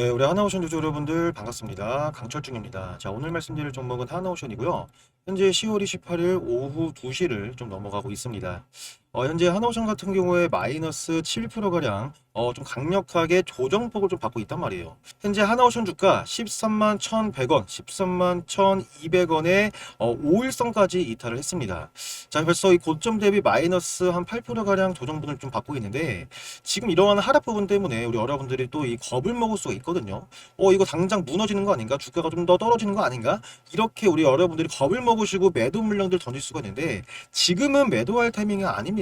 네, 우리 하나오션 유저 여러분들 반갑습니다. 강철중입니다. 자, 오늘 말씀드릴 종목은 하나오션이고요. 현재 10월 28일 오후 2시를 좀 넘어가고 있습니다. 어, 현재 하나오션 같은 경우에 마이너스 7%가량 어, 좀 강력하게 조정폭을 좀 받고 있단 말이에요. 현재 하나오션 주가 13만 1,100원, 13만 1,200원에 어, 5일선까지 이탈을 했습니다. 자, 벌써 이 고점 대비 마이너스 한 8%가량 조정분을 좀 받고 있는데 지금 이러한 하락 부분 때문에 우리 여러분들이 또 이 겁을 먹을 수가 있거든요. 어, 이거 당장 무너지는 거 아닌가? 주가가 좀 더 떨어지는 거 아닌가? 이렇게 우리 여러분들이 겁을 먹으시고 매도 물량들 던질 수가 있는데 지금은 매도할 타이밍이 아닙니다.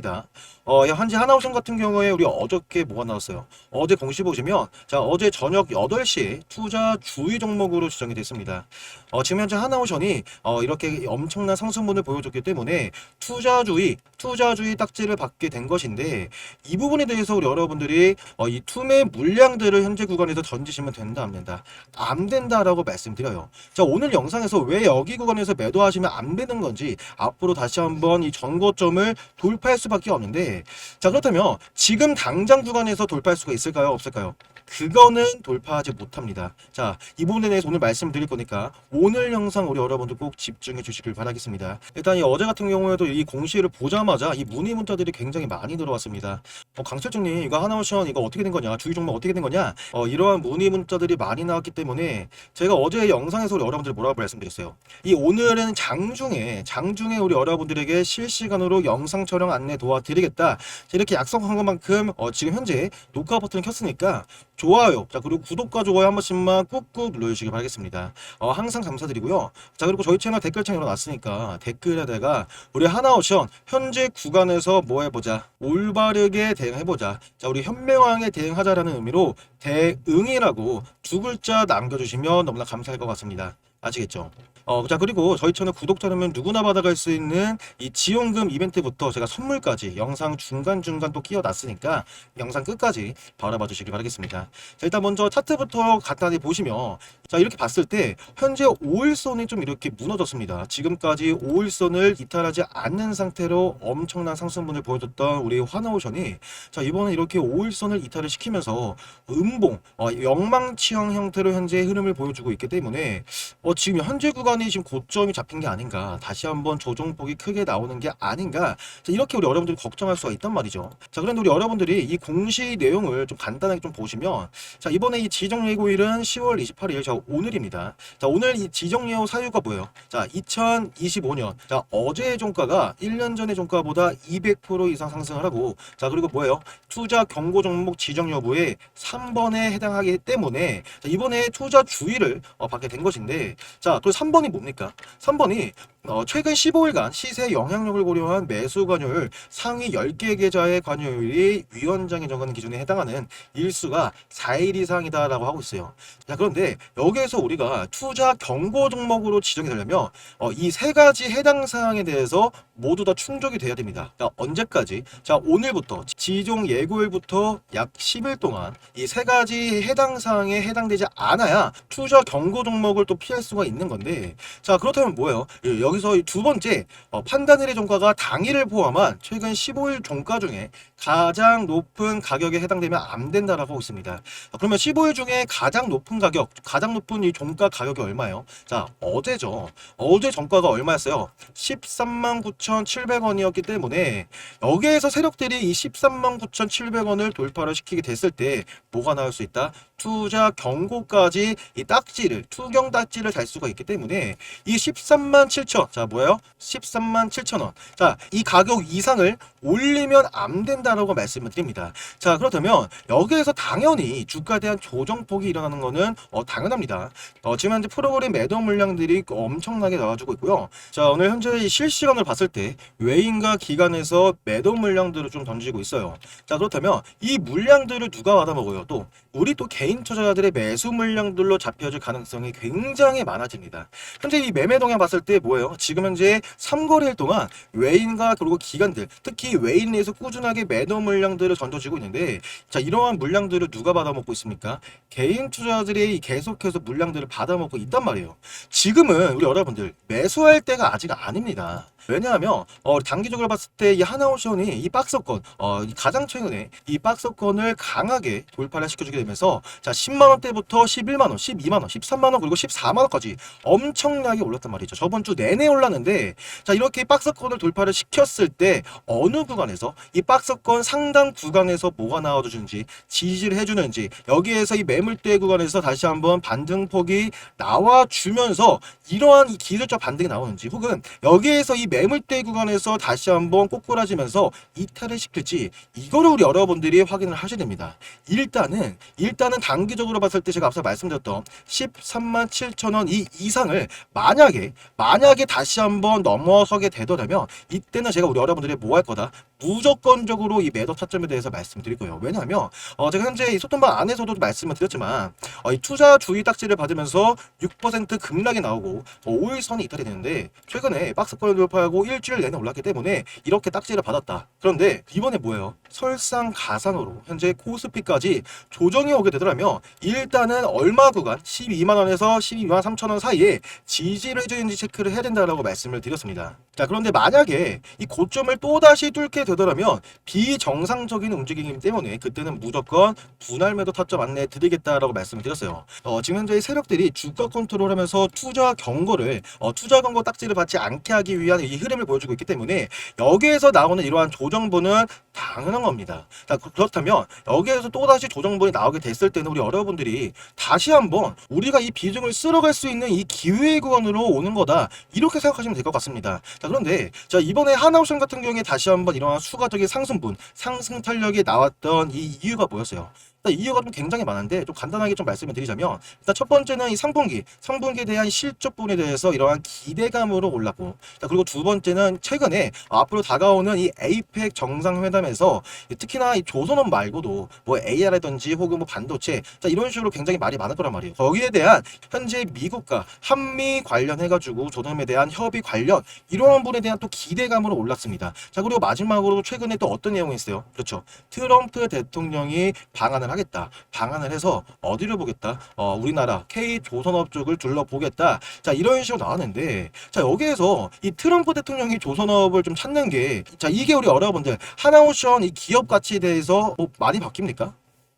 어, 현재 하나오션 같은 경우에 우리 어저께 뭐가 나왔어요? 어제 공시 보시면 자, 어제 저녁 8시에 투자 주의 종목으로 지정이 됐습니다. 어, 지금 현재 하나오션이 어, 이렇게 엄청난 상승분을 보여줬기 때문에 투자 주의, 투자 주의 딱지를 받게 된 것인데 이 부분에 대해서 우리 여러분들이 어, 이 투매 물량들을 현재 구간에서 던지시면 된다 합니다. 안 된다라고 말씀드려요. 자, 오늘 영상에서 왜 여기 구간에서 매도하시면 안 되는 건지 앞으로 다시 한번 이 전고점을 돌파할 수 밖에 없는데 자, 그렇다면 지금 당장 구간에서 돌파할 수가 있을까요? 없을까요? 그거는 돌파하지 못합니다. 자, 이 부분에 대해서 오늘 말씀드릴 거니까 오늘 영상 우리 여러분들 꼭 집중해 주시길 바라겠습니다. 일단 이 어제 같은 경우에도 이 공시를 보자마자 이 문의 문자들이 굉장히 많이 들어왔습니다. 어, 강철중님 이거 하나오션 이거 어떻게 된 거냐? 주의 종목 어떻게 된 거냐? 어, 이러한 문의 문자들이 많이 나왔기 때문에 제가 어제 영상에서 우리 여러분들 뭐라고 말씀드렸어요. 이 오늘은 장중에 장중에 우리 여러분들에게 실시간으로 영상 촬영 안내 도와드리겠다. 자, 이렇게 약속한 것만큼 어, 지금 현재 녹화 버튼을 켰으니까 좋아요. 자, 그리고 구독과 좋아요 한 번씩만 꾹꾹 눌러주시기 바라겠습니다. 어, 항상 감사드리고요. 자, 그리고 저희 채널 댓글창 열어놨으니까 댓글에다가 우리 하나오션 현재 구간에서 뭐 해보자. 올바르게 대응해보자. 자, 우리 현명하게 대응하자라는 의미로 대응이라고 두 글자 남겨주시면 너무나 감사할 것 같습니다. 아시겠죠? 어, 자, 그리고 저희 채널 구독자라면 누구나 받아갈 수 있는 이 지원금 이벤트부터 제가 선물까지 영상 중간중간 또 끼워놨으니까 영상 끝까지 바라봐 주시길 바라겠습니다. 자, 일단 먼저 차트부터 간단히 보시면 자, 이렇게 봤을 때 현재 5일선이 좀 이렇게 무너졌습니다. 지금까지 5일선을 이탈하지 않는 상태로 엄청난 상승분을 보여줬던 우리 화나오션이 자, 이번에 이렇게 5일선을 이탈을 시키면서 음봉, 어, 영망치형 형태로 현재 흐름을 보여주고 있기 때문에 어, 지금 현재 구간 이 지금 고점이 잡힌 게 아닌가. 다시 한번 조정폭이 크게 나오는 게 아닌가. 자, 이렇게 우리 여러분들이 걱정할 수가 있단 말이죠. 자 그런데 우리 여러분들이 이 공시 내용을 좀 간단하게 좀 보시면 자 이번에 이 지정예고일은 10월 28일 자 오늘입니다. 자 오늘 이 지정예고 사유가 뭐예요? 자 2025년. 자 어제의 종가가 1년 전의 종가보다 200% 이상 상승을 하고. 자 그리고 뭐예요? 투자 경고 종목 지정 여부에 3번에 해당하기 때문에 자, 이번에 투자 주의를 어, 받게 된 것인데 자, 그리고 3번이 뭡니까? 3번이 어, 최근 15일간 시세 영향력을 고려한 매수 관여율 상위 10개 계좌의 관여율이 위원장이 정하는 기준에 해당하는 일수가 4일 이상이다라고 하고 있어요. 자, 그런데 여기에서 우리가 투자 경고 종목으로 지정이 되려면 어, 이 세 가지 해당 사항에 대해서 모두 다 충족이 돼야 됩니다. 자, 언제까지? 자, 오늘부터 지종 예고일부터 약 10일 동안 이 세 가지 해당 사항에 해당되지 않아야 투자 경고 종목을 또 피할 수가 있는 건데 자, 그렇다면 뭐예요? 예, 여기서 이두 번째 어, 판단일의 종가가 당일을 포함한 최근 15일 종가 중에 가장 높은 가격에 해당되면 안 된다라고 하고 있습니다. 어, 그러면 15일 중에 가장 높은 가격, 가장 높은 이 종가 가격이 얼마예요? 자, 어제죠. 어제 종가가 얼마였어요? 13만 9,700원이었기 때문에 여기에서 세력들이 이 13만 9,700원을 돌파를 시키게 됐을 때 뭐가 나올 수 있다? 투자 경고까지 이 딱지를 투경 딱지를 달 수가 있기 때문에 이 13만 7천 자 뭐예요? 13만 7천 원. 자 이 가격 이상을 올리면 안 된다 라고 말씀을 드립니다. 자 그렇다면 여기에서 당연히 주가에 대한 조정폭이 일어나는 거는 어, 당연합니다. 어, 지금 현재 프로그램 매도 물량들이 엄청나게 나와주고 있고요. 자 오늘 현재 이 실시간을 봤을 때 외인과 기관에서 매도 물량들을 좀 던지고 있어요. 자 그렇다면 이 물량들을 누가 받아먹어요? 또 우리 또 개인 투자자들의 매수 물량들로 잡혀질 가능성이 굉장히 많아집니다. 현재 이 매매 동향 봤을 때 뭐예요? 지금 현재 3거래일 동안 외인과 그리고 기관들, 특히 외인 내에서 꾸준하게 매도 물량들을 던져지고 있는데 자 이러한 물량들을 누가 받아먹고 있습니까? 개인 투자자들이 계속해서 물량들을 받아먹고 있단 말이에요. 지금은 우리 여러분들 매수할 때가 아직 아닙니다. 왜냐하면 어, 단기적으로 봤을 때 이 하나오션이 이 박스권 어, 이 가장 최근에 이 박스권을 강하게 돌파를 시켜주게 되면서 자 10만 원대부터 11만 원, 12만 원, 13만 원 그리고 14만 원까지 엄청나게 올랐단 말이죠. 저번 주 내내 올랐는데 자 이렇게 박스권을 돌파를 시켰을 때 어느 구간에서 이 박스권 상당 구간에서 뭐가 나와주는지 지지를 해주는지 여기에서 이 매물대 구간에서 다시 한번 반등폭이 나와주면서 이러한 이 기술적 반등이 나오는지 혹은 여기에서 이 매물대 구간에서 다시 한번 꼬꾸라지면서 이탈을 시킬지 이거를 우리 여러분들이 확인을 하셔야 됩니다. 일단은 일단은 단기적으로 봤을 때 제가 앞서 말씀드렸던 13만 7천 원 이 이상을 만약에 만약에 다시 한번 넘어서게 되더라면 이때는 제가 우리 여러분들이 뭐 할 거다 무조건적으로 이 매도 타점에 대해서 말씀드릴 거예요. 왜냐하면 어 제가 현재 이 소통방 안에서도 말씀을 드렸지만 어, 이 투자 주의 딱지를 받으면서 6% 급락이 나오고 어, 5일선이 이탈이 되는데 최근에 박스권을 돌파하고 일주일 내내 올랐기 때문에 이렇게 딱지를 받았다. 그런데 이번에 뭐예요? 설상가상으로 현재 코스피까지 조정이 오게 되더라면 일단은 얼마 구간 12만 원에서 12만 3천 원 사이에 지지를 해주는지 체크를 해야 된다라고 말씀을 드렸습니다. 자 그런데 만약에 이 고점을 또다시 뚫게 되더라면 비정상적인 움직임이기 때문에 그때는 무조건 분할 매도 타점 안내 드리겠다라고 말씀을 드렸어요. 어, 지금 현재 이 세력들이 주가 컨트롤하면서 투자 경고를 어, 투자 경고 딱지를 받지 않게 하기 위한 이 흐름을 보여주고 있기 때문에 여기에서 나오는 이러한 조정분은 당연한 겁니다. 자, 그- 그렇다면 여기에서 또다시 조정분이 나오게 됐을 때는 우리 여러분들이 다시 한번 우리가 이 비중을 쓸어갈 수 있는 이 기회의 구간으로 오는 거다. 이렇게 생각하시면 될 것 같습니다. 자, 그런데 자, 이번에 하나오션 같은 경우에 다시 한번 이러한 수가적인 상승분, 상승 탄력이 나왔던 이 이유가 뭐였어요? 일단 이유가 좀 굉장히 많은데 좀 간단하게 좀 말씀을 드리자면 일단 첫 번째는 이 상분기, 상분기에 대한 실적분에 대해서 이러한 기대감으로 올랐고 자, 그리고 두 번째는 최근에 앞으로 다가오는 이 에이펙 정상회담에서 특히나 이 조선업 말고도 뭐 AR이라든지 혹은 뭐 반도체 자, 이런 식으로 굉장히 말이 많을 거란 말이에요. 거기에 대한 현재 미국과 한미 관련해가지고 조선업에 대한 협의 관련 이러한 분에 대한 또 기대감으로 올랐습니다. 자 그리고 마지막으로 최근에 또 어떤 내용이 있어요? 그렇죠. 트럼프 대통령이 방한을 하겠다. 방한을 해서 어디를 보겠다? 어, 우리나라 K 조선업 쪽을 둘러보겠다. 자 이런 식으로 나왔는데 자 여기에서 이 트럼프 대통령이 조선업을 좀 찾는 게 자 이게 우리 여러분들 하나오션 이 기업 가치에 대해서 뭐 많이 바뀝니까?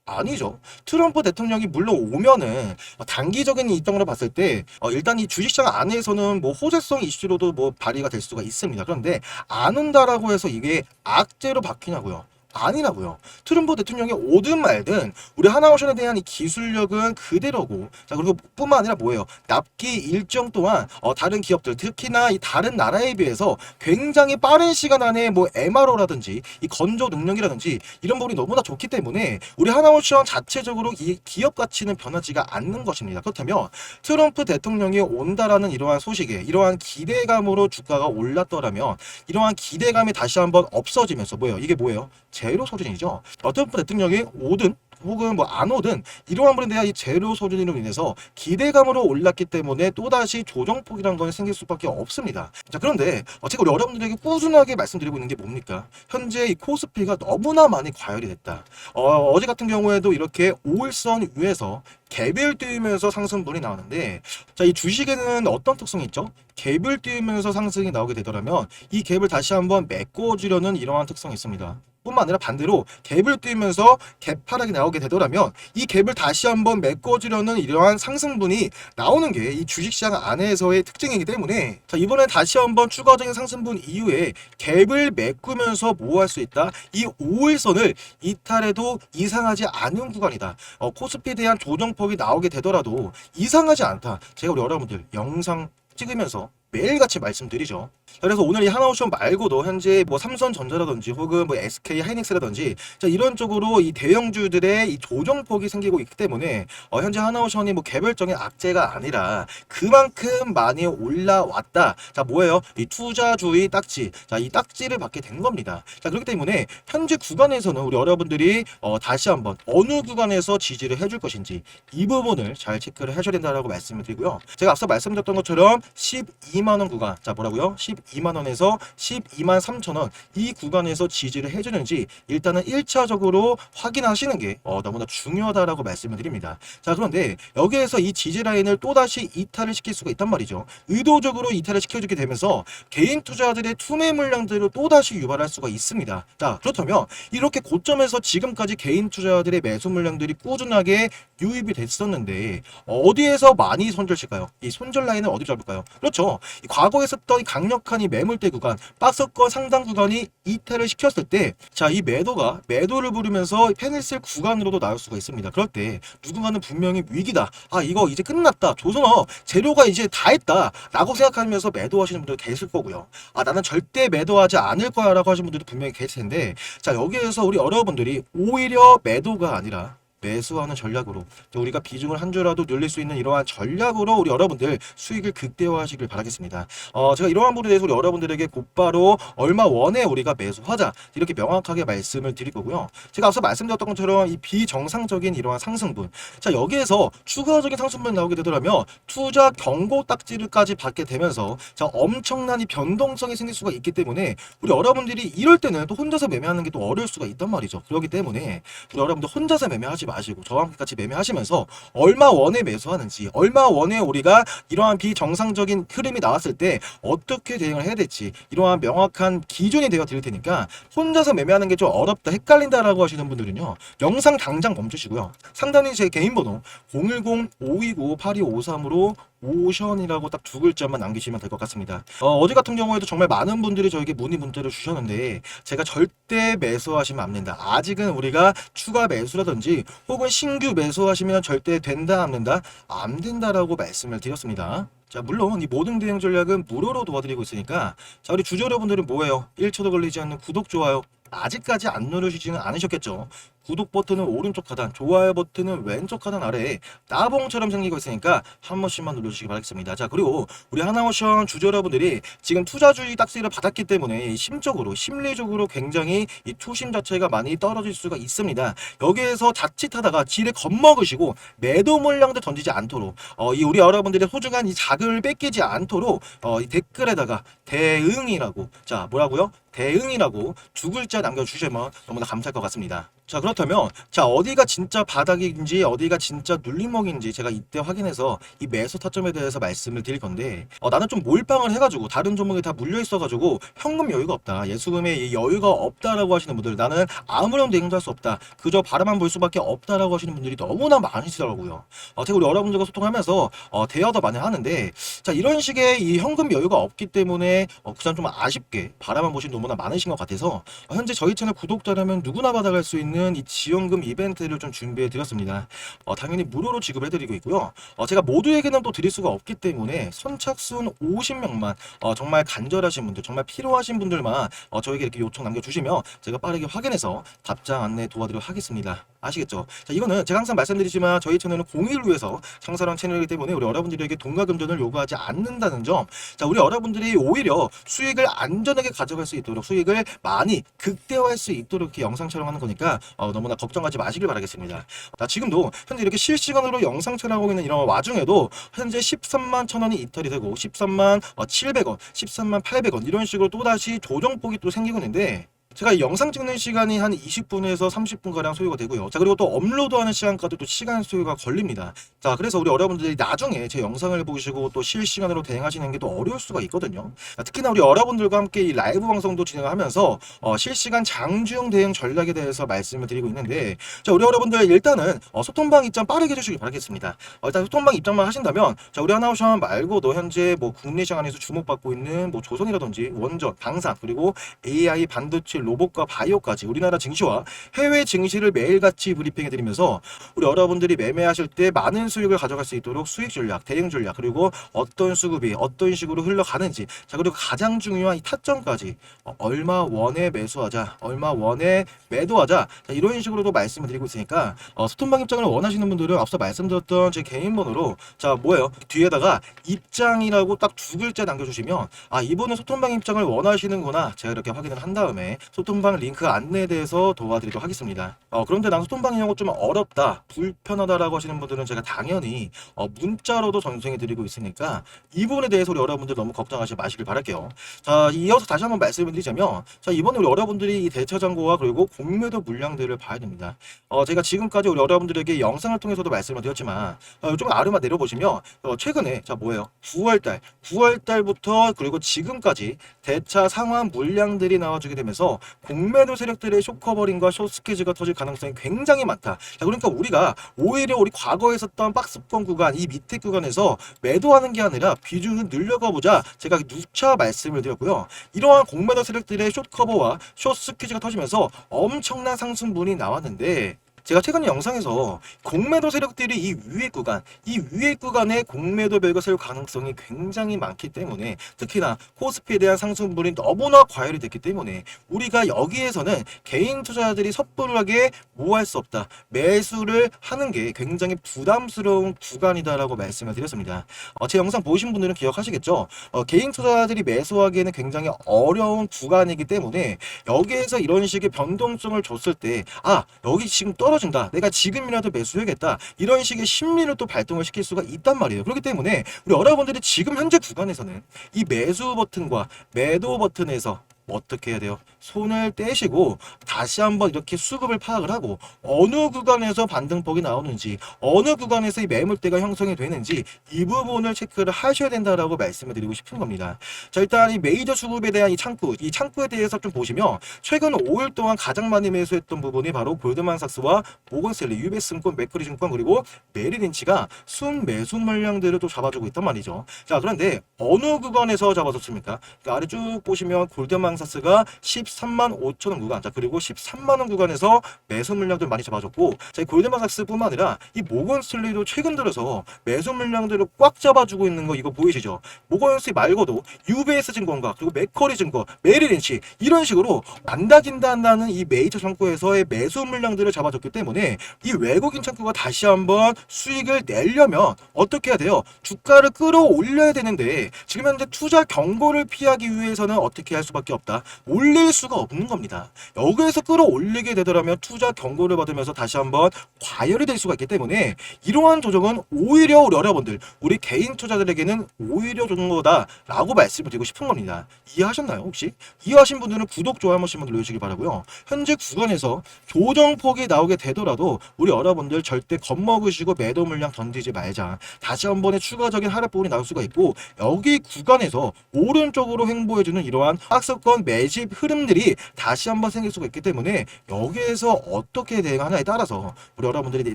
아니죠. 트럼프 대통령이 물론 오면은 어, 단기적인 이점으로 봤을 때 어, 일단 이 주식시장 안에서는 뭐 호재성 이슈로도 뭐 발휘가 될 수가 있습니다. 그런데 안 온다라고 해서 이게 악재로 바뀌냐고요. 아니라고요. 트럼프 대통령이 오든 말든 우리 하나오션에 대한 이 기술력은 그대로고 자 그리고 뿐만 아니라 뭐예요? 납기 일정 동안 어, 다른 기업들 특히나 이 다른 나라에 비해서 굉장히 빠른 시간 안에 뭐 MRO라든지 이 건조 능력이라든지 이런 부분이 너무나 좋기 때문에 우리 하나오션 자체적으로 이 기업 가치는 변하지가 않는 것입니다. 그렇다면 트럼프 대통령이 온다라는 이러한 소식에 이러한 기대감으로 주가가 올랐더라면 이러한 기대감이 다시 한번 없어지면서 뭐예요? 이게 뭐예요? 제로 소진이죠. 어, 트럼프 대통령이 오든 혹은 뭐 안 오든 이러한 분에 대한 이 제로 소진으로 인해서 기대감으로 올랐기 때문에 또다시 조정폭이라는 건 생길 수밖에 없습니다. 자 그런데 어, 제가 우리 여러분들에게 꾸준하게 말씀드리고 있는 게 뭡니까? 현재 이 코스피가 너무나 많이 과열이 됐다. 어, 어제 같은 경우에도 이렇게 5일선 위에서 갭을 띄우면서 상승분이 나오는데 자 이 주식에는 어떤 특성이 있죠? 갭을 띄우면서 상승이 나오게 되더라면 이 갭을 다시 한번 메꿔주려는 이러한 특성이 있습니다. 뿐만 아니라 반대로 갭을 띄우면서 갭하락이 나오게 되더라면 이 갭을 다시 한번 메꿔주려는 이러한 상승분이 나오는 게 이 주식시장 안에서의 특징이기 때문에 자 이번에 다시 한번 추가적인 상승분 이후에 갭을 메꾸면서 뭐할수 있다? 이 5일선을 이탈해도 이상하지 않은 구간이다. 어, 코스피에 대한 조정폭이 나오게 되더라도 이상하지 않다. 제가 우리 여러분들 영상 찍으면서 매일같이 말씀드리죠. 그래서 오늘 이 하나오션 말고도 현재 뭐 삼성전자라든지 혹은 뭐 SK 하이닉스라든지 자 이런 쪽으로 이 대형주들의 이 조정폭이 생기고 있기 때문에 어 현재 하나오션이 뭐 개별적인 악재가 아니라 그만큼 많이 올라왔다. 자 뭐예요? 이 투자주의 딱지. 자 이 딱지를 받게 된 겁니다. 자 그렇기 때문에 현재 구간에서는 우리 여러분들이 어 다시 한번 어느 구간에서 지지를 해줄 것인지 이 부분을 잘 체크를 해줘야 된다라고 말씀을 드리고요. 제가 앞서 말씀드렸던 것처럼 12만 12만 원 구간, 자 뭐라고요? 12만 원에서 12만 3천 원 이 구간에서 지지를 해주는지 일단은 1차적으로 확인하시는 게 어, 너무나 중요하다라고 말씀을 드립니다. 자 그런데 여기에서 이 지지 라인을 또다시 이탈을 시킬 수가 있단 말이죠. 의도적으로 이탈을 시켜주게 되면서 개인 투자자들의 투매 물량들을 또다시 유발할 수가 있습니다. 자 그렇다면 이렇게 고점에서 지금까지 개인 투자자들의 매수 물량들이 꾸준하게 유입이 됐었는데 어디에서 많이 손절칠까요? 이 손절 라인을 어디 잡을까요? 그렇죠. 이 과거에 썼던 이 강력한 이 매물대 구간, 박스권 상당 구간이 이탈을 시켰을 때, 자, 이 매도가 매도를 부르면서 페니셀 구간으로도 나올 수가 있습니다. 그럴 때 누군가는 분명히 위기다. 아, 이거 이제 끝났다. 조선업 재료가 이제 다 했다. 라고 생각하면서 매도하시는 분들 계실 거고요. 아, 나는 절대 매도하지 않을 거야. 라고 하시는 분들도 분명히 계실 텐데, 자, 여기에서 우리 여러분들이 오히려 매도가 아니라 매수하는 전략으로 우리가 비중을 한 주라도 늘릴 수 있는 이러한 전략으로 우리 여러분들 수익을 극대화하시길 바라겠습니다. 어, 제가 이러한 부분에 대해서 우리 여러분들에게 곧바로 얼마 원에 우리가 매수하자 이렇게 명확하게 말씀을 드릴 거고요. 제가 앞서 말씀드렸던 것처럼 이 비정상적인 이러한 상승분 자 여기에서 추가적인 상승분 나오게 되더라면 투자 경고 딱지를까지 받게 되면서 자 엄청난 이 변동성이 생길 수가 있기 때문에 우리 여러분들이 이럴 때는 또 혼자서 매매하는 게 또 어려울 수가 있단 말이죠. 그렇기 때문에 우리 여러분들 혼자서 매매하지 마시고 저와 함께 같이 매매하시면서 얼마 원에 매수하는지 얼마 원에 우리가 이러한 비정상적인 흐름이 나왔을 때 어떻게 대응을 해야 될지 이러한 명확한 기준이 되어 드릴 테니까 혼자서 매매하는 게 좀 어렵다 헷갈린다라고 하시는 분들은요 영상 당장 멈추시고요 상단에 제 개인 번호 010-529-8253으로 오션이라고 딱 두 글자만 남기시면 될 것 같습니다. 어, 어제 같은 경우에도 정말 많은 분들이 저에게 문의 문자를 주셨는데 제가 절대 매수하시면 안 된다. 아직은 우리가 추가 매수라든지 혹은 신규 매수하시면 절대 된다 안 된다 안 된다라고 말씀을 드렸습니다. 자 물론 이 모든 대응 전략은 무료로 도와드리고 있으니까 자 우리 주주 여러분들은 뭐예요? 1초도 걸리지 않는 구독 좋아요 아직까지 안 누르시지는 않으셨겠죠? 구독 버튼은 오른쪽 하단, 좋아요 버튼은 왼쪽 하단 아래에 따봉처럼 생기고 있으니까 한 번씩만 눌러주시기 바라겠습니다. 자 그리고 우리 하나오션 주주 여러분들이 지금 투자주의 딱지를 받았기 때문에 심적으로 심리적으로 굉장히 이 투심 자체가 많이 떨어질 수가 있습니다. 여기에서 자칫하다가 지레 겁먹으시고 매도 물량도 던지지 않도록 어, 이 우리 여러분들의 소중한 이 자금을 뺏기지 않도록 어, 이 댓글에다가 대응이라고 자 뭐라고요? 대응이라고 두 글자 남겨주시면 너무나 감사할 것 같습니다. 자 그렇다면 자 어디가 진짜 바닥인지 어디가 진짜 눌림목인지 제가 이때 확인해서 이 매수 타점에 대해서 말씀을 드릴 건데 어, 나는 좀 몰빵을 해가지고 다른 종목에 다 물려 있어가지고 현금 여유가 없다 예수금에 이 여유가 없다라고 하시는 분들 나는 아무런 대응도 할 수 없다 그저 바라만 볼 수밖에 없다라고 하시는 분들이 너무나 많으시더라고요. 어, 제가 우리 여러분들과 소통하면서 어, 대화도 많이 하는데 자 이런 식의 이 현금 여유가 없기 때문에 어, 그냥 좀 아쉽게 바라만 보신 너무나 많으신 것 같아서 어, 현재 저희 채널 구독자라면 누구나 받아갈 수 있는 이 지원금 이벤트를 좀 준비해 드렸습니다. 어, 당연히 무료로 지급해 드리고 있고요. 어, 제가 모두에게는 또 드릴 수가 없기 때문에 선착순 50명만 어, 정말 간절하신 분들, 정말 필요하신 분들만 어, 저에게 이렇게 요청 남겨주시면 제가 빠르게 확인해서 답장 안내 도와드리도록 하겠습니다. 아시겠죠? 자, 이거는 제가 항상 말씀드리지만 저희 채널은 공익을 위해서 창설한 채널이기 때문에 우리 여러분들에게 돈과 금전을 요구하지 않는다는 점. 자, 우리 여러분들이 오히려 수익을 안전하게 가져갈 수 있도록 수익을 많이 극대화할 수 있도록 이렇게 영상 촬영하는 거니까 어, 너무나 걱정하지 마시길 바라겠습니다. 자, 지금도 현재 이렇게 실시간으로 영상 촬영하고 있는 이런 와중에도 현재 13만 천 원이 이탈이 되고 13만 어, 700원, 13만 800원 이런 식으로 또다시 조정폭이 또 생기고 있는데 제가 이 영상 찍는 시간이 한 20분에서 30분 가량 소요가 되고요. 자 그리고 또 업로드하는 시간까지 또 시간 소요가 걸립니다. 자 그래서 우리 여러분들이 나중에 제 영상을 보시고 또 실시간으로 대응하시는 게 또 어려울 수가 있거든요. 자, 특히나 우리 여러분들과 함께 이 라이브 방송도 진행하면서 어, 실시간 장중 대응 전략에 대해서 말씀을 드리고 있는데 자 우리 여러분들 일단은 어, 소통방 입장 빠르게 해주시기 바라겠습니다. 어, 일단 소통방 입장만 하신다면 자 우리 하나오션 말고도 현재 뭐 국내 시장에서 주목받고 있는 뭐 조선이라든지 원전, 방산 그리고 AI 반도체 로봇과 바이오까지 우리나라 증시와 해외 증시를 매일같이 브리핑해 드리면서 우리 여러분들이 매매하실 때 많은 수익을 가져갈 수 있도록 수익 전략, 대응 전략 그리고 어떤 수급이 어떤 식으로 흘러가는지 자 그리고 가장 중요한 이 타점까지 어, 얼마 원에 매수하자, 얼마 원에 매도하자 자, 이런 식으로도 말씀을 드리고 있으니까 어, 소통방 입장을 원하시는 분들은 앞서 말씀드렸던 제 개인 번호로 자 뭐예요? 뒤에다가 입장이라고 딱 두 글자 남겨주시면 아 이분은 소통방 입장을 원하시는구나 제가 이렇게 확인을 한 다음에 소통방 링크 안내에 대해서 도와드리도록 하겠습니다. 어, 그런데 난 소통방 이용이 좀 어렵다, 불편하다라고 하시는 분들은 제가 당연히 어, 문자로도 전송해 드리고 있으니까 이 부분에 대해서 우리 여러분들 너무 걱정하지 마시길 바랄게요. 자, 이어서 다시 한번 말씀을 드리자면 자, 이번에 우리 여러분들이 이 대처 잔고와 그리고 공매도 물량들을 봐야 됩니다. 어, 제가 지금까지 우리 여러분들에게 영상을 통해서도 말씀을 드렸지만 어, 좀 아래만 내려보시면 어, 최근에 자 뭐예요? 9월달, 9월달부터 그리고 지금까지 대차 상환 물량들이 나와주게 되면서 공매도 세력들의 쇼커버링과 쇼스케즈가 터질 가능성이 굉장히 많다. 자, 그러니까 우리가 오히려 우리 과거에 있었던 박스권 구간, 이 밑에 구간에서 매도하는 게 아니라 비중을 늘려가 보자. 제가 누차 말씀을 드렸고요. 이러한 공매도 세력들의 숏커버와 숏스퀴즈가 터지면서 엄청난 상승분이 나왔는데 제가 최근 영상에서 공매도 세력들이 이 위에 구간, 이 위에 구간에 공매도 벽을 세울 가능성이 굉장히 많기 때문에 특히나 코스피에 대한 상승분이 너무나 과열이 됐기 때문에 우리가 여기에서는 개인 투자자들이 섣불하게 모할 수 없다. 매수를 하는 게 굉장히 부담스러운 구간이다라고 말씀을 드렸습니다. 어, 제 영상 보신 분들은 기억하시겠죠? 어, 개인 투자자들이 매수하기에는 굉장히 어려운 구간이기 때문에 여기에서 이런 식의 변동성을 줬을 때, 아, 여기 지금 떨어진다. 내가 지금이라도 매수해야겠다. 이런 식의 심리를 또 발동을 시킬 수가 있단 말이에요. 그렇기 때문에 우리 여러분들이 지금 현재 구간에서는 이 매수 버튼과 매도 버튼에서 어떻게 해야 돼요? 손을 떼시고 다시 한번 이렇게 수급을 파악을 하고 어느 구간에서 반등폭이 나오는지 어느 구간에서 이 매물대가 형성이 되는지 이 부분을 체크를 하셔야 된다라고 말씀을 드리고 싶은 겁니다. 자 일단 이 메이저 수급에 대한 이 창구 이 창구에 대해서 좀 보시면 최근 5일 동안 가장 많이 매수했던 부분이 바로 골드만삭스와 모건셀리, 유베스증권, 맥커리증권 그리고 메리린치가 순 매수 물량들을 또 잡아주고 있단 말이죠. 자 그런데 어느 구간에서 잡아줬습니까? 그 아래 쭉 보시면 골드만 삭스가 13만 5천 원 구간, 자 그리고 13만 원 구간에서 매수 물량들 많이 잡아줬고, 자이 골드만삭스뿐만 아니라 이 모건 슬리도 최근 들어서 매수 물량들을 꽉 잡아주고 있는 거 이거 보이시죠? 모건 슬리 말고도 UBS 증권과 그리고 맥커리 증권, 메리린치 이런 식으로 안다긴다 한다는 이 메이저 창구에서의 매수 물량들을 잡아줬기 때문에 이 외국인 창구가 다시 한번 수익을 내려면 어떻게 해야 돼요? 주가를 끌어올려야 되는데 지금 현재 투자 경고를 피하기 위해서는 어떻게 할 수밖에 없다. 올릴 수가 없는 겁니다. 여기에서 끌어올리게 되더라면 투자 경고를 받으면서 다시 한번 과열이 될 수가 있기 때문에 이러한 조정은 오히려 우리 여러분들, 우리 개인 투자들에게는 오히려 좋은 거다라고 말씀을 드리고 싶은 겁니다. 이해하셨나요 혹시? 이해하신 분들은 구독, 좋아요 한 번씩만 눌러주시기 바라고요. 현재 구간에서 조정폭이 나오게 되더라도 우리 여러분들 절대 겁먹으시고 매도 물량 던지지 말자. 다시 한 번의 추가적인 하락 부분이 나올 수가 있고 여기 구간에서 오른쪽으로 횡보해주는 이러한 박스권 매집 흐름들이 다시 한번 생길 수가 있기 때문에 여기에서 어떻게 대응하냐에 따라서 우리 여러분들이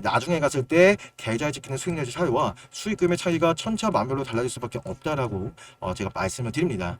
나중에 갔을 때 계좌에 찍히는 수익률의 차이와 수익금의 차이가 천차만별로 달라질 수밖에 없다라고 어, 제가 말씀을 드립니다.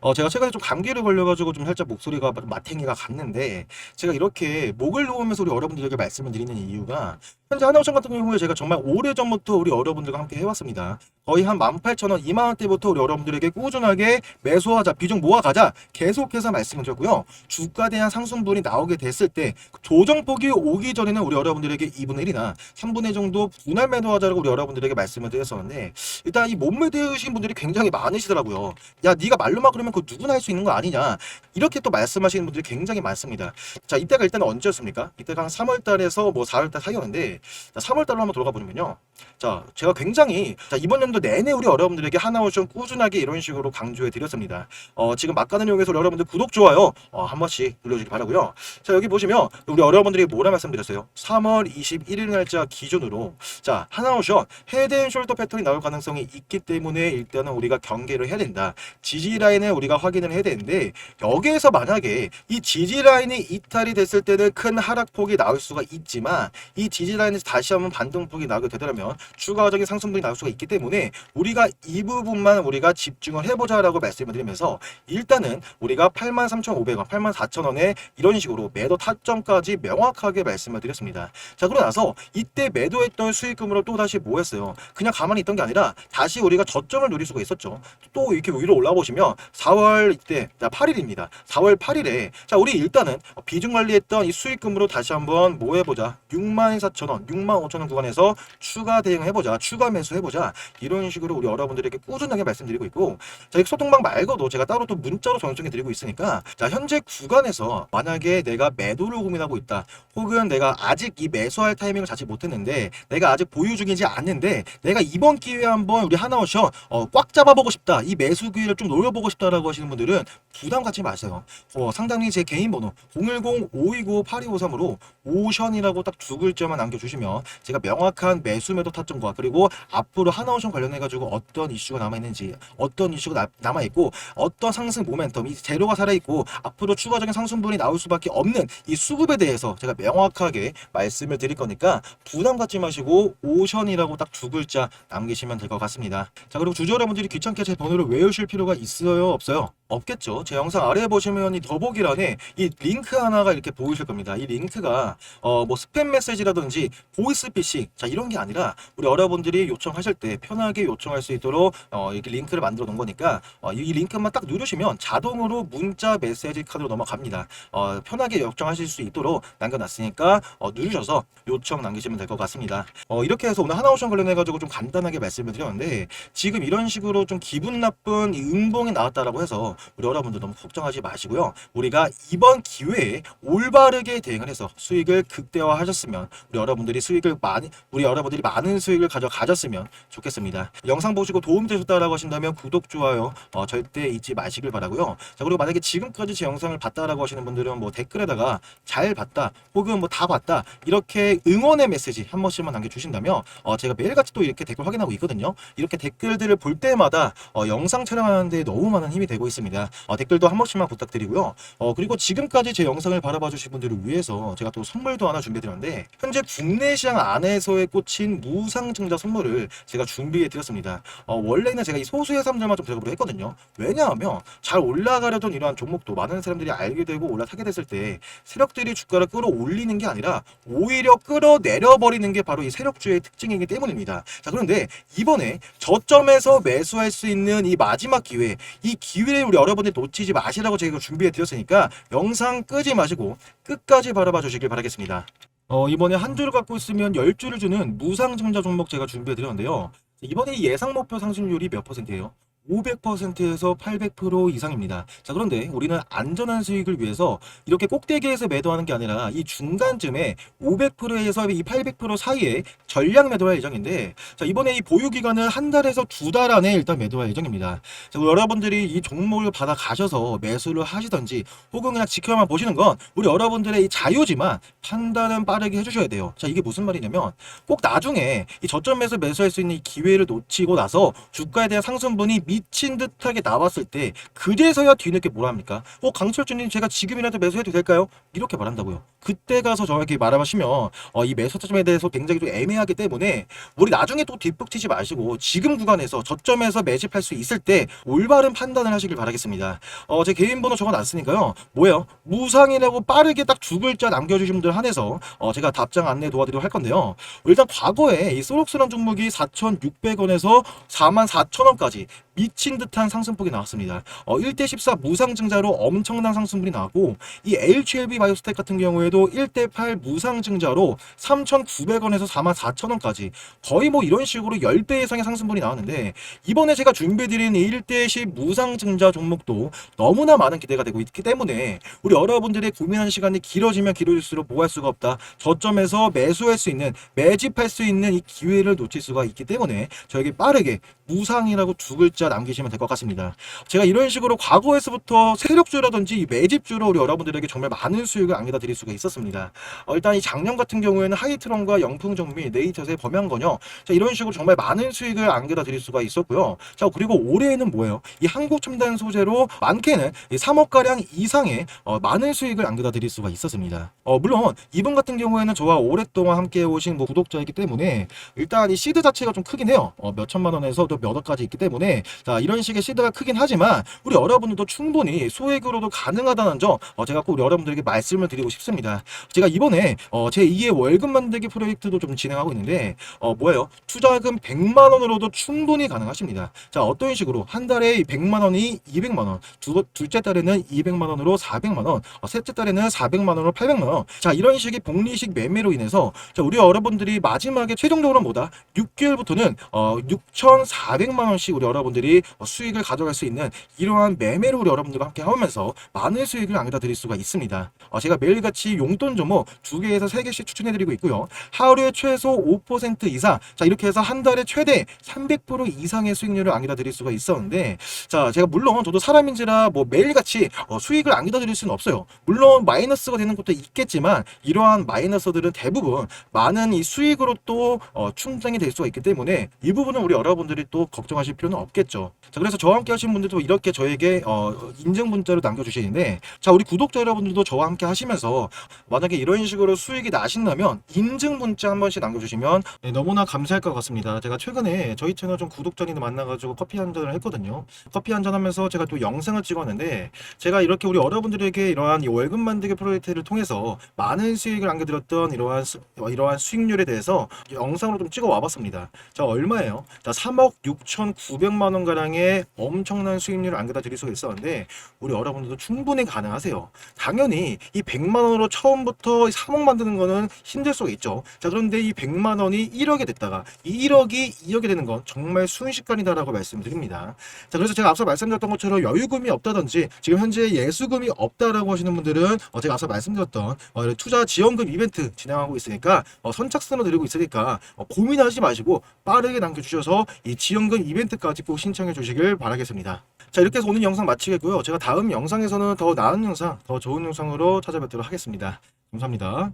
어, 제가 최근에 좀 감기를 걸려가지고 좀 살짝 목소리가 마탱이가 갔는데 제가 이렇게 목을 놓으면서 우리 여러분들에게 말씀을 드리는 이유가 현재 하나오션 같은 경우에 제가 정말 오래전부터 우리 여러분들과 함께 해왔습니다. 거의 한 18,000원, 2만원대부터 우리 여러분들에게 꾸준하게 매수하자, 비중 모아가자 계속해서 말씀을 드렸고요. 주가 대한 상승분이 나오게 됐을 때 조정폭이 오기 전에는 우리 여러분들에게 2분의 1이나 3분의 1 정도 분할 매도하자라고 우리 여러분들에게 말씀을 드렸었는데 일단 이 몸매 대우신 분들이 굉장히 많으시더라고요. 야 네가 말로만 그러면 그 누구나 할 수 있는 거 아니냐 이렇게 또 말씀하시는 분들이 굉장히 많습니다. 자 이때가 일단 언제였습니까? 이때가 한 3월 달에서 뭐 4월 달 사이였는데 자, 3월 달로 한번 돌아가 보면요. 자, 제가 굉장히 자, 이번 연도 내내 우리 여러분들에게 하나오션 꾸준하게 이런 식으로 강조해 드렸습니다. 어, 지금 막가는 용에서 여러분들 구독 좋아요 어, 한 번씩 눌러주기 바라고요. 자, 여기 보시면 우리 여러분들이 뭐라 말씀드렸어요? 3월 21일 날짜 기준으로 자, 하나오션 헤드 앤 숄더 패턴이 나올 가능성이 있기 때문에 일단은 우리가 경계를 해야 된다. 지지 라인 을 우리가 확인을 해야 되는데 여기에서 만약에 이 지지 라인이 이탈이 됐을 때는 큰 하락폭이 나올 수가 있지만 이 지지 라인에서 다시 한번 반등폭이 나오게 되더라면 추가적인 상승분이 나올 수가 있기 때문에 우리가 이 부분만 우리가 집중을 해보자라고 말씀을 드리면서 일단은 우리가 83,500원, 84,000원에 이런 식으로 매도 타점까지 명확하게 말씀을 드렸습니다. 자, 그러고 나서 이때 매도했던 수익금으로 또 다시 뭐 했어요? 그냥 가만히 있던 게 아니라 다시 우리가 저점을 누릴 수가 있었죠. 또 이렇게 위로 올라 보시면 4월 이때 자 8일입니다. 4월 8일에 자 우리 일단은 비중 관리했던 이 수익금으로 다시 한번 뭐 해보자 64,000원, 65,000원 구간에서 추가 대응 해보자, 추가 매수 해보자 이런 식으로 우리 여러분들에게 꾸준하게 말씀드리고 있고 자, 이 소통방 말고도 제가 따로 또 문자로 전송해 드리고 있으니까 자, 현재 구간에서 만약에 내가 매도를 고민하고 있다. 혹은 내가 아직 이 매수할 타이밍을 잡지 못했는데 내가 아직 보유 중이지 않는데 내가 이번 기회에 한번 우리 하나오션 어, 꽉 잡아보고 싶다. 이 매수 기회를 좀 노려보고 싶다 라고 하시는 분들은 부담 갖지 마세요. 어, 상당히 제 개인 번호 010-529-8253으로 오션이라고 딱 두 글자만 남겨주시면 제가 명확한 매수 매도 타점과 그리고 앞으로 하나오션 관련해가지고 어떤 이슈가 남아있는지 어떤 이슈가 나- 남아있고 어떤 상승 모멘텀 이 재료가 살아있고 앞으로 추가적인 상승분이 나올 수밖에 없는 이 수급에 대해서 제가 명확하게 말씀을 드릴 거니까 부담 갖지 마시고 오션이라고 딱 두 글자 남기시면 될 것 같습니다. 자 그리고 주주 여러분들이 귀찮게 제 번호를 외우실 필요가 있어요 없어요? 없겠죠. 제 영상 아래에 보시면 이 더보기란에 이 링크 하나가 이렇게 보이실 겁니다. 이 링크가 어 뭐 스팸 메시지라든지 보이스 피싱 자 이런 게 아니라 우리 여러분들이 요청하실 때 편하게 요청할 수 있도록 어 이렇게 링크를 만들어 놓은 거니까 어, 이 링크만 딱 누르시면 자동으로 문자 메시지 카드로 넘어갑니다. 어 편하게 요청하실 수 있도록 남겨놨으니까 어, 누르셔서 요청 남기시면 될 것 같습니다. 어 이렇게 해서 오늘 하나오션 관련해 가지고 좀 간단하게 말씀을 드렸는데 지금 이런 식으로 좀 기분 나쁜 이 음봉이 나왔다 라고 해서 우리 여러분들 너무 걱정하지 마시고요. 우리가 이번 기회에 올바르게 대응을 해서 수익을 극대화하셨으면 우리 여러분들이 수익을 많이 우리 여러분들이 많은 수익을 가져 가졌으면 좋겠습니다. 영상 보시고 도움 되셨다라고 하신다면 구독 좋아요 어, 절대 잊지 마시길 바라고요. 자 그리고 만약에 지금까지 제 영상을 봤다라고 하시는 분들은 뭐 댓글에다가 잘 봤다 혹은 뭐 다 봤다 이렇게 응원의 메시지 한 번씩만 남겨주신다면 어, 제가 매일같이 또 이렇게 댓글 확인하고 있거든요. 이렇게 댓글들을 볼 때마다 어, 영상 촬영하는데 너무 많은 힘이 되고 있습니다. 어, 댓글도 한 번씩만 부탁드리고요. 어, 그리고 지금까지 제 영상을 바라봐 주신 분들을 위해서 제가 또 선물도 하나 준비해드렸는데 현재 국내 시장 안에서의 꽂힌 무상증자 선물을 제가 준비해드렸습니다. 어, 원래는 제가 이 소수의 사람들만 좀 대접을 했거든요. 왜냐하면 잘 올라가려던 이러한 종목도 많은 사람들이 알게 되고 올라타게 됐을 때 세력들이 주가를 끌어올리는 게 아니라 오히려 끌어내려버리는 게 바로 이 세력주의 특징이기 때문입니다. 자 그런데 이번에 저점에서 매수할 수 있는 이 마지막 기회 이 기회를 우리 여러분들이 놓치지 마시라고 제가 준비해 드렸으니까 영상 끄지 마시고 끝까지 바라봐 주시길 바라겠습니다. 어, 이번에 한 주를 갖고 있으면 10주를 주는 무상증자 종목 제가 준비해 드렸는데요. 이번에 이 예상 목표 상승률이 몇 퍼센트예요? 500%에서 800% 이상입니다. 자, 그런데 우리는 안전한 수익을 위해서 이렇게 꼭대기에서 매도하는 게 아니라 이 중간쯤에 500%에서 이 800% 사이에 전량 매도할 예정인데, 자, 이번에 이 보유 기간은 한 달에서 두 달 안에 일단 매도할 예정입니다. 자, 여러분들이 이 종목을 받아 가셔서 매수를 하시던지 혹은 그냥 지켜만 보시는 건 우리 여러분들의 이 자유지만 판단은 빠르게 해 주셔야 돼요. 자, 이게 무슨 말이냐면 꼭 나중에 이 저점에서 매수할 수 있는 이 기회를 놓치고 나서 주가에 대한 상승분이 미친 듯하게 나왔을 때 그제서야 뒤늦게 뭐랍니까? 어 강철주님 제가 지금이라도 매수해도 될까요? 이렇게 말한다고요. 그때 가서 저에게 말하시면 어, 이 매수 타점에 대해서 굉장히 좀 애매하기 때문에 우리 나중에 또 뒷북치지 마시고 지금 구간에서 저점에서 매집할 수 있을 때 올바른 판단을 하시길 바라겠습니다. 어, 제 개인 번호 적어놨으니까요. 뭐예요? 무상이라고 빠르게 딱 두 글자 남겨주신 분들 한해서 어, 제가 답장 안내 도와드리도록 할 건데요. 일단 과거에 이 소록스란 종목이 4,600원에서 44,000원까지 미친 듯한 상승폭이 나왔습니다. 어, 1대 14 무상증자로 엄청난 상승분이 나왔고 이 HLB 바이오스텍 같은 경우에도 1대 8 무상증자로 3,900원에서 44,000원까지 거의 뭐 이런 식으로 10배 이상의 상승분이 나왔는데 이번에 제가 준비해드린 1대 10 무상증자 종목도 너무나 많은 기대가 되고 있기 때문에 우리 여러분들의 고민하는 시간이 길어지면 길어질수록 뭐 할 수가 없다. 저점에서 매수할 수 있는 매집할 수 있는 이 기회를 놓칠 수가 있기 때문에 저에게 빠르게 무상이라고 두 글자 남기시면 될 것 같습니다. 제가 이런 식으로 과거에서부터 세력주라든지 이 매집주로 우리 여러분들에게 정말 많은 수익을 안겨다 드릴 수가 있었습니다. 어, 일단 이 작년 같은 경우에는 하이트론과 영풍정비, 네이처의 범양건요. 자, 이런 식으로 정말 많은 수익을 안겨다 드릴 수가 있었고요. 자, 그리고 올해에는 뭐예요? 이 한국 첨단 소재로 많게는 이 3억 가량 이상의 어, 많은 수익을 안겨다 드릴 수가 있었습니다. 어, 물론 이분 같은 경우에는 저와 오랫동안 함께 오신 뭐 구독자이기 때문에 일단 이 시드 자체가 좀 크긴 해요. 어, 몇 천만 원에서 또몇 억까지 있기 때문에 자 이런 식의 시드가 크긴 하지만 우리 여러분들도 충분히 소액으로도 가능하다는 점 어, 제가 꼭 우리 여러분들에게 말씀을 드리고 싶습니다. 제가 이번에 어, 제 2의 월급 만들기 프로젝트도 좀 진행하고 있는데 어, 뭐예요? 투자금 100만 원으로도 충분히 가능하십니다. 자 어떤 식으로 한 달에 이 100만 원이 200만 원, 두, 둘째 달에는 200만 원으로 400만 원, 어, 셋째 달에는 400만 원으로 800만 원. 자 이런 식의 복리식 매매로 인해서 자, 우리 여러분들이 마지막에 최종적으로 뭐다? 6개월부터는 어, 6,400만 원씩 우리 여러분들이 어, 수익을 가져갈 수 있는 이러한 매매를 우리 여러분들과 함께 하면서 많은 수익을 안겨다 드릴 수가 있습니다. 어, 제가 매일같이 용돈 조모 두 개에서 세 개씩 추천해드리고 있고요. 하루에 최소 5% 이상, 자 이렇게 해서 한 달에 최대 300% 이상의 수익률을 안겨다 드릴 수가 있었는데, 자 제가 물론 저도 사람인지라 뭐 매일같이 어, 수익을 안겨다 드릴 수는 없어요. 물론 마이너스가 되는 것도 있겠지만 이러한 마이너스들은 대부분 많은 이 수익으로 또 어, 충당이 될 수가 있기 때문에 이 부분은 우리 여러분들이 또 걱정하실 필요는 없겠죠. 자 그래서 저와 함께 하신 분들도 이렇게 저에게 어, 인증 문자로 남겨주시는데 자 우리 구독자 여러분들도 저와 함께 하시면서 만약에 이런 식으로 수익이 나신다면 인증 문자 한 번씩 남겨주시면 네, 너무나 감사할 것 같습니다. 제가 최근에 저희 채널 좀 구독자님들 만나가지고 커피 한 잔을 했거든요. 커피 한 잔 하면서 제가 또 영상을 찍었는데 제가 이렇게 우리 여러분들에게 이러한 이 월급 만들기 프로젝트를 통해서 많은 수익을 안겨드렸던 이러한 수, 어, 이러한 수익률에 대해서 영상으로 좀 찍어 와봤습니다. 자 얼마예요? 자 3억 6,900만 원 가량의 엄청난 수익률을 안겨다 드릴 수가 있었는데 우리 여러분들도 충분히 가능하세요. 당연히 이 100만 원으로 처음부터 3억 만드는 거는 힘들 수가 있죠. 자 그런데 이 100만 원이 1억이 됐다가 이 1억이 2억이 되는 건 정말 순식간이다라고 말씀드립니다. 자 그래서 제가 앞서 말씀드렸던 것처럼 여유금이 없다든지 지금 현재 예수금이 없다라고 하시는 분들은 어, 제가 앞서 말씀드렸던 어, 투자 지원금 이벤트 진행하고 있으니까 어, 선착순으로 드리고 있으니까 어, 고민하지 마시고 빠르게 남겨주셔서 이 지원금 이벤트까지 꼭 신청해 주시길 바라겠습니다. 자 이렇게 해서 오늘 영상 마치겠고요. 제가 다음 영상에서는 더 나은 영상, 더 좋은 영상으로 찾아뵙도록 하겠습니다. 감사합니다.